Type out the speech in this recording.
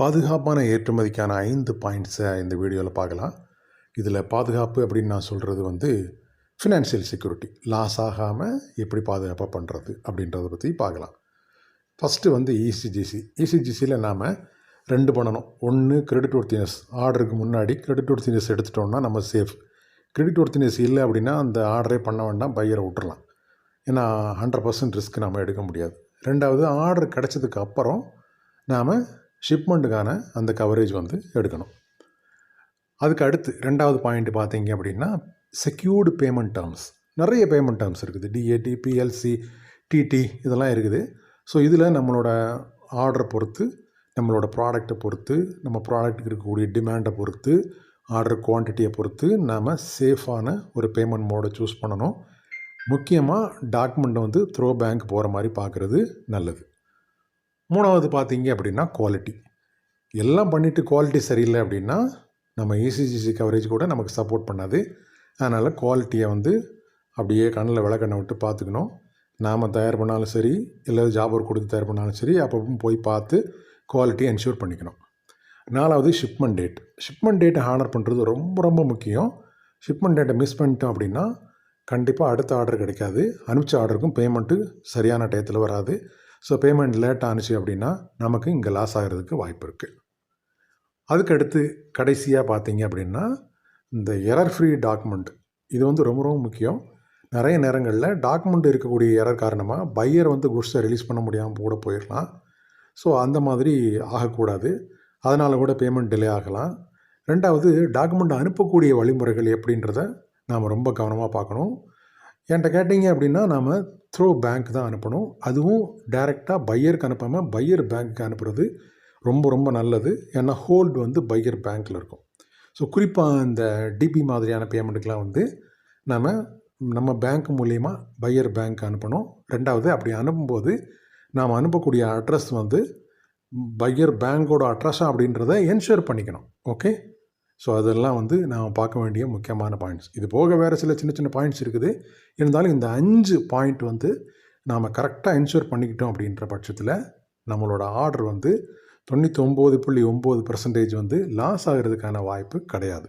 பாதுகாப்பான ஏற்றுமதிக்கான ஐந்து பாயிண்ட்ஸை இந்த வீடியோவில் பார்க்கலாம். இதில் பாதுகாப்பு அப்படின்னு நான் சொல்கிறது வந்து ஃபினான்ஷியல் செக்யூரிட்டி லாஸ் ஆகாமல் எப்படி பாதுகாப்பாக பண்ணுறது அப்படின்றத பற்றி பார்க்கலாம். ஃபஸ்ட்டு வந்து இசிஜிசி இசிஜிசியில் நாம் ரெண்டு பண்ணணும். ஒன்று கிரெடிட் ஒர்த்தினஸ் ஆர்டருக்கு முன்னாடி கிரெடிட் ஒர்த்தினஸ் எடுத்துட்டோம்னா நம்ம சேஃப் கிரெடிட் ஒர்த்தினஸ் இல்லை அப்படின்னா அந்த ஆர்டரே பண்ண வேண்டாம் பையரை விட்டுறலாம். ஏன்னா ஹண்ட்ரட் பர்சன்ட் ரிஸ்க் நம்ம எடுக்க முடியாது. ரெண்டாவது ஆர்டர் கிடச்சதுக்கு அப்புறம் நாம் ஷிப்மெண்ட்டுக்கான அந்த கவரேஜ் வந்து எடுக்கணும். அதுக்கு அடுத்து ரெண்டாவது பாயிண்ட் பார்த்தீங்க அப்படின்னா செக்யூர்டு பேமெண்ட் டேர்ம்ஸ் நிறைய பேமெண்ட் டேர்ம்ஸ் இருக்குது. டிஏடி பிஎல்சி டிடி இதெல்லாம் இருக்குது. ஸோ இதில் நம்மளோட ஆர்டரை பொறுத்து நம்மளோட ப்ராடக்ட்டை பொறுத்து நம்ம ப்ராடக்ட்டுக்கு இருக்கக்கூடிய டிமாண்டை பொறுத்து ஆர்டர் குவான்டிட்டியை பொறுத்து நாம் சேஃபான ஒரு பேமெண்ட் மோடை சூஸ் பண்ணணும். முக்கியமாக டாக்குமெண்ட்டை வந்து த்ரோ பேங்க் போகிற மாதிரி பார்க்குறது நல்லது. மூணாவது பார்த்தீங்க அப்படின்னா குவாலிட்டி எல்லாம் பண்ணிவிட்டு குவாலிட்டி சரியில்லை அப்படின்னா நம்ம இசிஜிசி கவரேஜ் கூட நமக்கு சப்போர்ட் பண்ணாது. அதனால் குவாலிட்டியை வந்து அப்படியே கண்ணில் விளக்கண்ணை விட்டு பார்த்துக்கணும். நாம் தயார் பண்ணாலும் சரி இல்லை ஜாப் ஒர்க் கொடுத்து தயார் பண்ணாலும் சரி அப்பப்போ போய் பார்த்து குவாலிட்டியை என்ஷூர் பண்ணிக்கணும். நாலாவது ஷிப்மெண்ட் டேட் ஷிப்மெண்ட் டேட்டை ஹானர் பண்ணுறது ரொம்ப ரொம்ப முக்கியம். ஷிப்மெண்ட் டேட்டை மிஸ் பண்ணிட்டோம் அப்படின்னா கண்டிப்பாக அடுத்த ஆர்டர் கிடைக்காது. அனுப்பிச்ச ஆர்டருக்கும் பேமெண்ட்டு சரியான டயத்தில் வராது. ஸோ பேமெண்ட் லேட் ஆனுச்சு அப்படின்னா நமக்கு இங்கே லாஸ் ஆகிறதுக்கு வாய்ப்பு இருக்குது அதுக்கடுத்து கடைசியாக பார்த்தீங்க அப்படின்னா இந்த எரர் ஃப்ரீ டாக்குமெண்ட் இது வந்து ரொம்ப ரொம்ப முக்கியம். நிறைய நேரங்களில் டாக்குமெண்ட் இருக்கக்கூடிய எரர் காரணமாக பையர் வந்து குட்ஸை ரிலீஸ் பண்ண முடியாமல் கூட போயிடலாம். ஸோ அந்த மாதிரி ஆகக்கூடாது. அதனால் கூட பேமெண்ட் டிலே ஆகலாம். ரெண்டாவது டாக்குமெண்ட் அனுப்பக்கூடிய வழிமுறைகள் எப்படின்றத நாம் ரொம்ப கவனமாக பார்க்கணும். என்கிட்ட கேட்டிங்க அப்படின்னா நாம் த்ரோ பேங்க் தான் அனுப்பணும். அதுவும் டைரெக்டாக பையருக்கு அனுப்பாமல் பையர் பேங்க்கு அனுப்புறது ரொம்ப ரொம்ப நல்லது. ஏன்னா ஹோல்டு வந்து பையர் பேங்க்கில் இருக்கும். ஸோ குறிப்பாக இந்த டிபி மாதிரியான பேமெண்ட்டுக்கெலாம் வந்து நம்ம நம்ம பேங்க் மூலயமா பையர் பேங்க் அனுப்பணும். ரெண்டாவது அப்படி அனுப்பும்போது நாம் அனுப்பக்கூடிய அட்ரஸ் வந்து பையர் பேங்க்கோட அட்ரஸாக அப்படின்றத என்ஷூர் பண்ணிக்கணும். ஓகே ஸோ அதெல்லாம் வந்து நாம் பார்க்க வேண்டிய முக்கியமான பாயிண்ட்ஸ் இது போக வேறு சில சின்ன சின்ன பாயிண்ட்ஸ் இருக்குது. இருந்தாலும் இந்த அஞ்சு பாயிண்ட் வந்து நாம் கரெக்டாக என்ஷூர் பண்ணிக்கிட்டோம் அப்படின்ற பட்சத்தில் நம்மளோட ஆர்டர் வந்து தொண்ணூற்றி ஒம்பது புள்ளி ஒம்பது பர்சன்டேஜ் வந்து லாஸ் ஆகிறதுக்கான வாய்ப்பு கிடையாது.